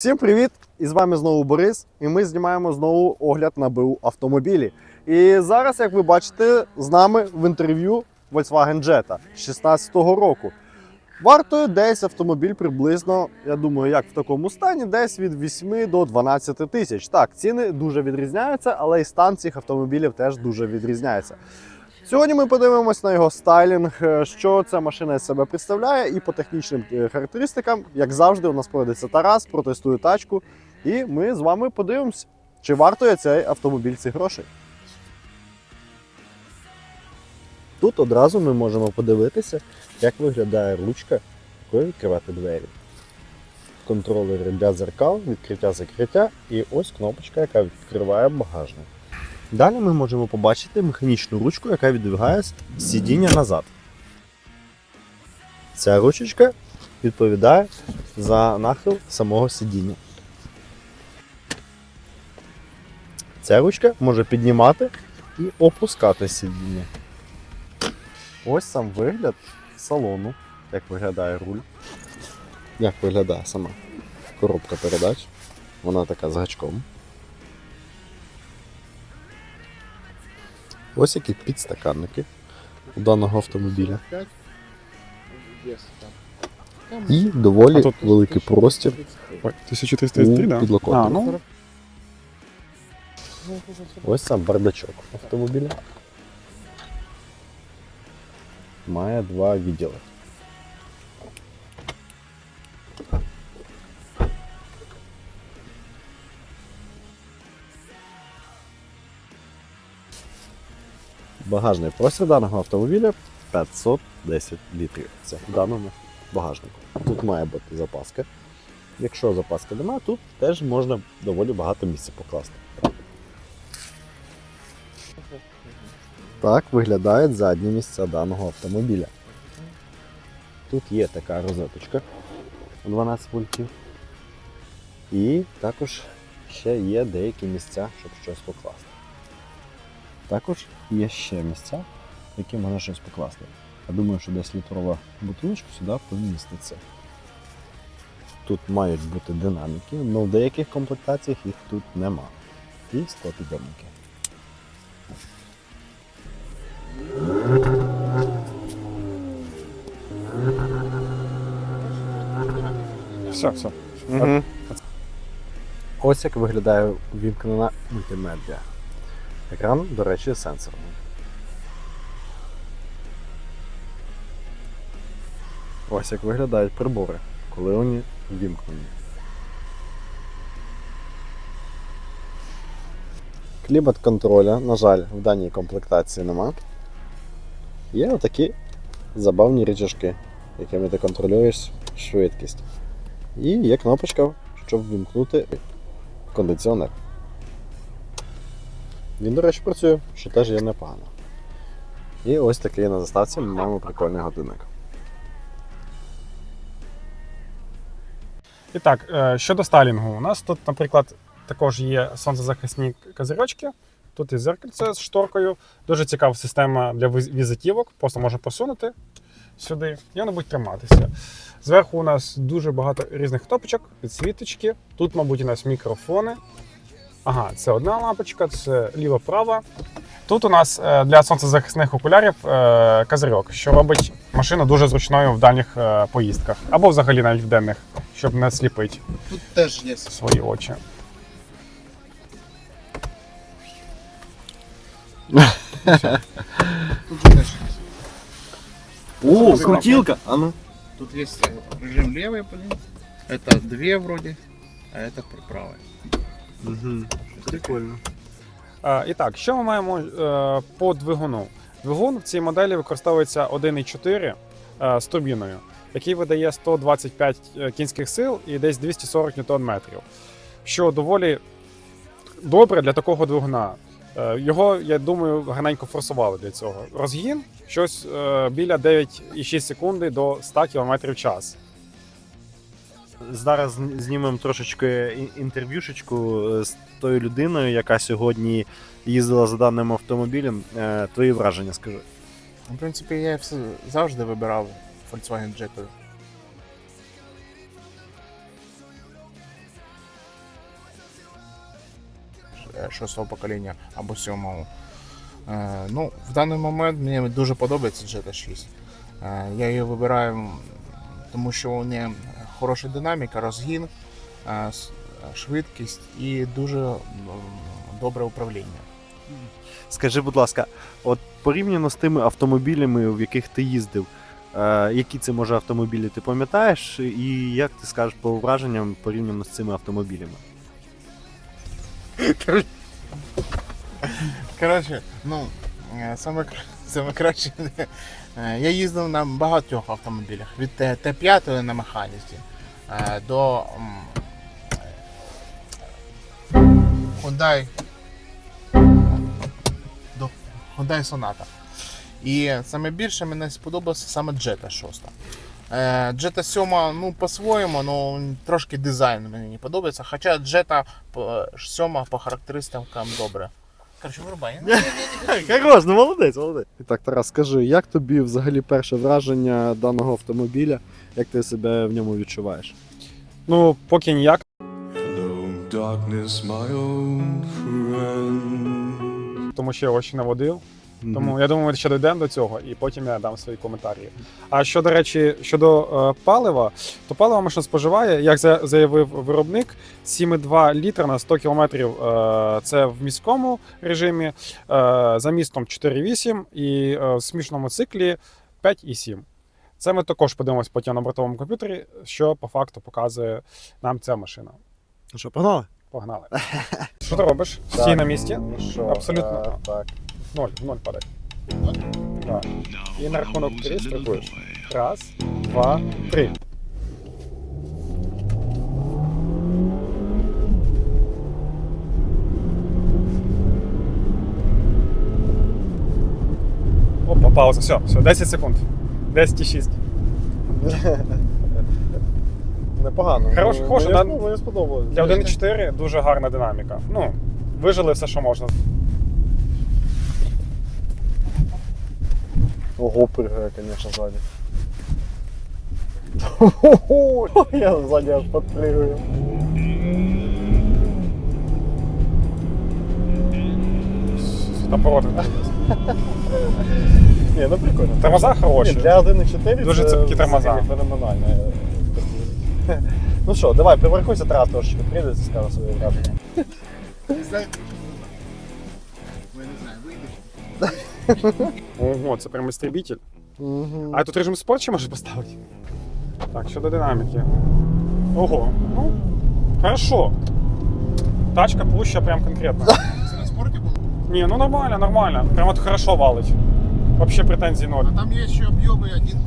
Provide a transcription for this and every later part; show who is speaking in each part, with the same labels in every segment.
Speaker 1: Всім привіт! І з вами знову Борис. І ми знімаємо знову огляд на БУ автомобілі. І зараз, як ви бачите, з нами в інтерв'ю Volkswagen Jetta 16-го року. Вартує десь автомобіль приблизно, я думаю, як в такому стані, десь від 8 до 12 тисяч. Так, ціни дуже відрізняються, але і стан цих автомобілів теж дуже відрізняється. Сьогодні ми подивимось на його стайлінг, е, що ця машина з себе представляє, і по технічним е, характеристикам, як завжди, у нас пройдеться Тарас, протестує тачку, і ми з вами подивимось, чи вартує цей автомобіль цих грошей. Тут одразу ми можемо подивитися, як виглядає ручка, якою відкривати двері. Контролери для зеркал, відкриття-закриття, і ось кнопочка, яка відкриває багажник. Далі ми можемо побачити механічну ручку, яка відвигає з сидіння назад. Ця ручечка відповідає за нахил самого сидіння. Ця ручка може піднімати і опускати сидіння. Ось сам вигляд салону, як виглядає руль. Як виглядає сама коробка передач. Вона така з гачком. Ось які підстаканники у даного автомобіля. І доволі
Speaker 2: тут-
Speaker 1: великий простір
Speaker 2: Ой, 1333,
Speaker 1: у підлокотнику.
Speaker 2: А, ну,
Speaker 1: Ось сам бардачок автомобіля. Має два відділи. Багажний простір даного автомобіля 510 літрів. Це в даному багажнику. Тут має бути запаска. Якщо запаски немає, тут теж можна доволі багато місця покласти. Так виглядають задні місця даного автомобіля. Тут є така розеточка 12 вольтів. І також ще є деякі місця, щоб щось покласти. Також є ще місця, в які можна щось покласти. Я думаю, що десь літрова бутилочка сюди поміститься. Тут мають бути динаміки, але в деяких комплектаціях їх тут нема. І склопідйомники.
Speaker 2: все, все.
Speaker 1: Угу. Ось як виглядає вімкнена мультимедіа. Екран, до речі, сенсорний. Ось як виглядають прибори, коли вони вімкнені. Клімат контроля, на жаль, в даній комплектації нема. Є отакі забавні рычажки, якими ти контролюєш швидкість. І є кнопочка, щоб ввімкнути кондиціонер. Він, до речі, працює, що теж є непогано. І ось такий на заставці ми маємо прикольний годинник.
Speaker 2: І так, е, щодо стайлінгу, у нас тут, наприклад, також є сонцезахисні козирьочки. Тут і зеркальце з шторкою. Дуже цікава система для візитівок. Просто можна посунути сюди, і вони будуть триматися. Зверху у нас дуже багато різних кнопочок, підсвіточки. Тут, мабуть, у нас мікрофони. Ага, це одна лампочка, це ліва-права. Тут у нас е, для сонцезахисних окулярів е, козирьок, що робить машину дуже зручною в дальніх е, поїздках або взагалі навіть в денних, щоб не сліпити
Speaker 3: Тут теж є.
Speaker 2: свої очі.
Speaker 3: Тут теж є.
Speaker 1: О,
Speaker 3: крутилка!
Speaker 1: А ну.
Speaker 3: Тут есть э, режим левый, блин. Это две вроде, а это правая.
Speaker 1: Угу. Прикольно.
Speaker 2: Е, і так, що ми маємо е, по двигуну? Двигун в цій моделі використовується 1,4 е, з турбіною, який видає 125 кінських сил і десь 240 Нм, що доволі добре для такого двигуна. Е, Його, я думаю, гарненько форсували для цього. Розгін щось е, біля 9,6 секунди до 100 км в час.
Speaker 1: Зараз знімемо трошечки ін- інтерв'юшечку е, з тою людиною, яка сьогодні їздила за даним автомобілем. Е, Твої враження скажи.
Speaker 3: В принципі, я завжди вибирав Volkswagen Jetta. е, шостого покоління або сьомого. Ну, в даний момент мені дуже подобається Jetta 6. Е, Я її вибираю, тому що неї хороша динаміка, розгін, е, швидкість і дуже добре управління.
Speaker 1: Скажи, будь ласка, от порівняно з тими автомобілями, в яких ти їздив, е, які це може автомобілі, ти пам'ятаєш? І як ти скажеш по враженням порівняно з цими автомобілями?
Speaker 3: Коротше, ну, е, саме, саме краще. Е, Я їздив на багатьох автомобілях. Від Т- Т5 на механіці е, до Hyundai. До Hyundai Sonata. І саме більше мені сподобався саме Jetta 6. Е, Jetta 7, ну, по-своєму, ну, трошки дизайн мені не подобається. Хоча Jetta 7 по характеристикам добре. Короче, вирубай.
Speaker 1: Хорош, ну молодець, молодець. І так, Тарас, скажи, як тобі взагалі перше враження даного автомобіля? Як ти себе в ньому відчуваєш?
Speaker 2: Ну, поки ніяк.
Speaker 4: Hello, darkness, my old friend.
Speaker 2: тому що я його ще не водив. Тому я думаю, ми ще дійдемо до цього, і потім я дам свої коментарі. А що, до речі, щодо е, палива, то паливо машина споживає, як заявив виробник, 7,2 літра на 100 кілометрів. Е, це в міському режимі, е, за містом 4,8 і е, в смішному циклі 5,7. Це ми також подивимось потім на бортовому комп'ютері, що по факту показує нам ця машина.
Speaker 1: Ну що, погнали?
Speaker 2: Погнали. Що ти робиш? Стій на місці.
Speaker 1: Ну
Speaker 2: Абсолютно.
Speaker 1: е, так.
Speaker 2: Ноль, ноль падай. Так. І на рахунок три стрибуєш. Раз, два, три. Опа, пауза. Все, все, 10 секунд. 10,6.
Speaker 1: Непогано.
Speaker 2: Хорош,
Speaker 1: Ну,
Speaker 2: хорош,
Speaker 1: мені,
Speaker 2: да.
Speaker 1: мені сподобалось.
Speaker 2: Для 1.4 дуже гарна динаміка. Ну, вижили все, що можна.
Speaker 1: Ого, прыгає, конечно, сзади. Я сзади аж подпрыгаю.
Speaker 2: Там поворот.
Speaker 1: Ні, ну прикольно.
Speaker 2: Тормоза хороші.
Speaker 1: Ні, для 1.4
Speaker 2: Дуже
Speaker 1: це
Speaker 2: цепкі тормоза.
Speaker 1: взагалі феноменально. Ну що, давай, припаркуйся, Тарас трошечки прийде і скаже своє враження.
Speaker 3: Не не знаю, вийдеш.
Speaker 2: Ого, це прям істребитель. А тут режим спорт ще можеш поставити? Так, щодо динаміки. Ого, ну, хорошо. Тачка пуща прям конкретно.
Speaker 3: Це на спорті було?
Speaker 2: Ні, ну нормально, нормально. Прям от хорошо валить. Вообще претензій ноль.
Speaker 3: А там є ще об'єми 1,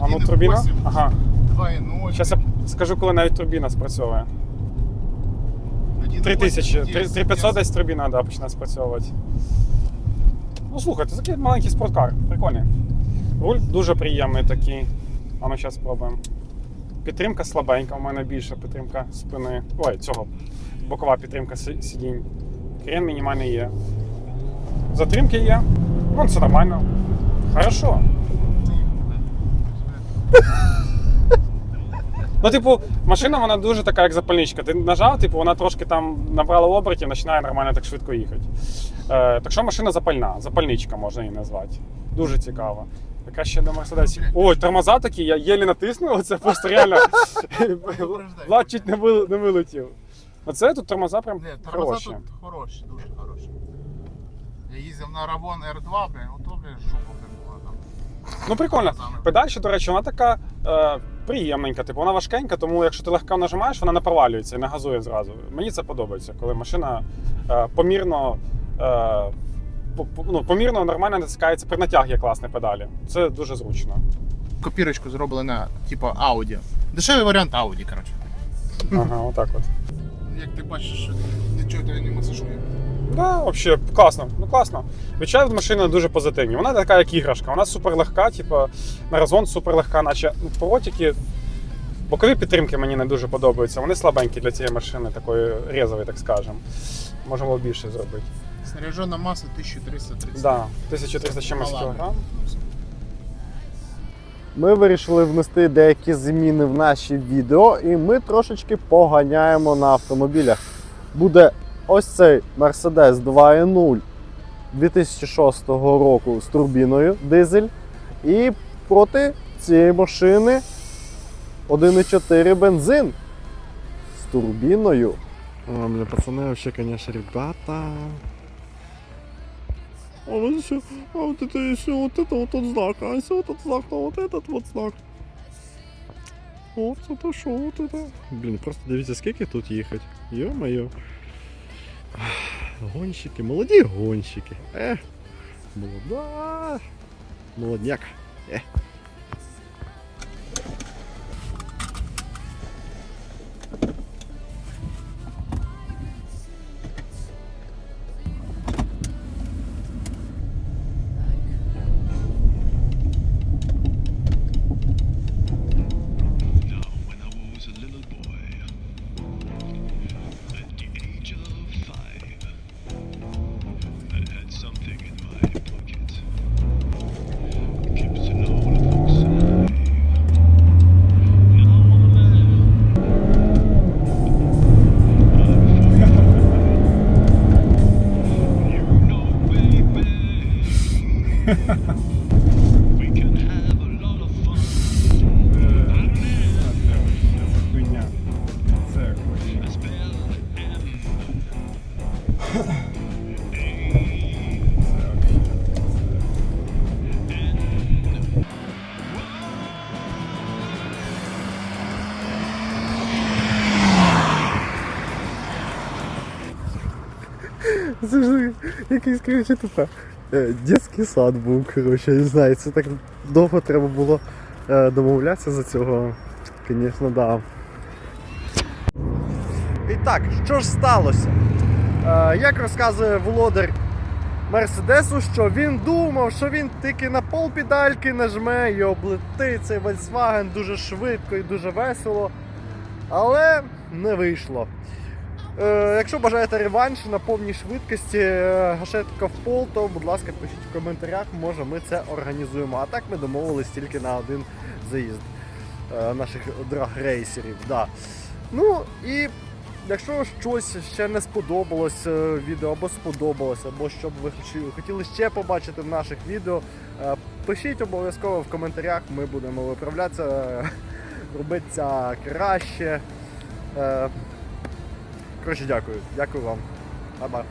Speaker 2: А ну турбіна? Ага.
Speaker 3: 2,0.
Speaker 2: Зараз я скажу, коли навіть турбіна спрацьовує. 3000, 3500 десь турбіна да, почне спрацьовувати. Ну слухай, це такий маленький спорткар, прикольний. Руль дуже приємний такий. А ну зараз спробуємо. Підтримка слабенька, у мене більша підтримка спини. Ой, цього. Бокова підтримка сидінь. Крен мінімальний є. Затримки є. Ну, це нормально. Хорошо. Ну, типу, машина вона дуже така, як запальничка. Ти нажав, типу, вона трошки там набрала обертів, починає нормально так швидко їхати. Е, так що машина запальна, запальничка можна її назвати. Дуже цікаво. Яка ще до Мерседесів. Ой, тормоза такі, я єлі натиснув, це просто реально. Влад чуть не, вил, не вилетів. Оце тут тормоза прям
Speaker 3: тормоза
Speaker 2: хороші.
Speaker 3: тут хороші, дуже хороші. Я їздив на Ravon R2, блін, ото, блін, жопа, блін, була там.
Speaker 2: Ну прикольно. Педаль, ще, до речі, вона така е, приємненька, типу, вона важкенька, тому якщо ти легко нажимаєш, вона не провалюється і не газує зразу. Мені це подобається, коли машина е, помірно, е, ну, помірно нормально натискається, при натяг є класні педалі. Це дуже зручно.
Speaker 3: Копірочку зробили на, типу, Audi. Дешевий варіант Audi, коротше.
Speaker 2: Ага, отак от.
Speaker 3: Як ти бачиш, нічого не масажує.
Speaker 2: Да, взагалі, класно. Ну класно. Відчуття від машини дуже позитивні. Вона така, як іграшка, вона супер легка, типу, на разгон супер легка, наче ну, поворотики. Бокові підтримки мені не дуже подобаються. Вони слабенькі для цієї машини, такої різової, так скажемо. Можемо було більше зробити.
Speaker 3: Снаряжена маса 1330.
Speaker 2: Да, 1300 чимось кілограм.
Speaker 1: Ми вирішили внести деякі зміни в наші відео, і ми трошечки поганяємо на автомобілях. Буде ось цей Mercedes 2.0 2006 року з турбіною дизель. І проти цієї машини 1.4 бензин з турбіною. А, бля, пацани, вообще, конечно, ребята. А вот еще, а вот это еще, вот это вот тот знак, а еще вот этот знак, а вот этот вот знак. От це що, от это. Блін, просто дивіться, скільки тут їхати. Йо-моє. Гонщики, молоді гонщики. Е, молода. Молодняк. Е.
Speaker 2: Це
Speaker 1: ж якийсь, коротше, типа. е, Дітський сад був, коротше, не знаю, це так довго треба було е, домовлятися за цього. Звісно, да. І так, що ж сталося? Е, як розказує володар Мерседесу, що він думав, що він тільки на полпедальки нажме і облетить цей Volkswagen дуже швидко і дуже весело. Але не вийшло. Е, якщо бажаєте реванш на повній швидкості е, гашетка в пол, то будь ласка, пишіть в коментарях, може ми це організуємо. А так ми домовились тільки на один заїзд е, наших драг-рейсерів. Да. Ну і якщо щось ще не сподобалось відео або сподобалось, або що б ви хотіли ще побачити в наших відео, пишіть обов'язково в коментарях, ми будемо виправлятися, робити це краще. Коротше, дякую. Дякую вам. Ба-ба.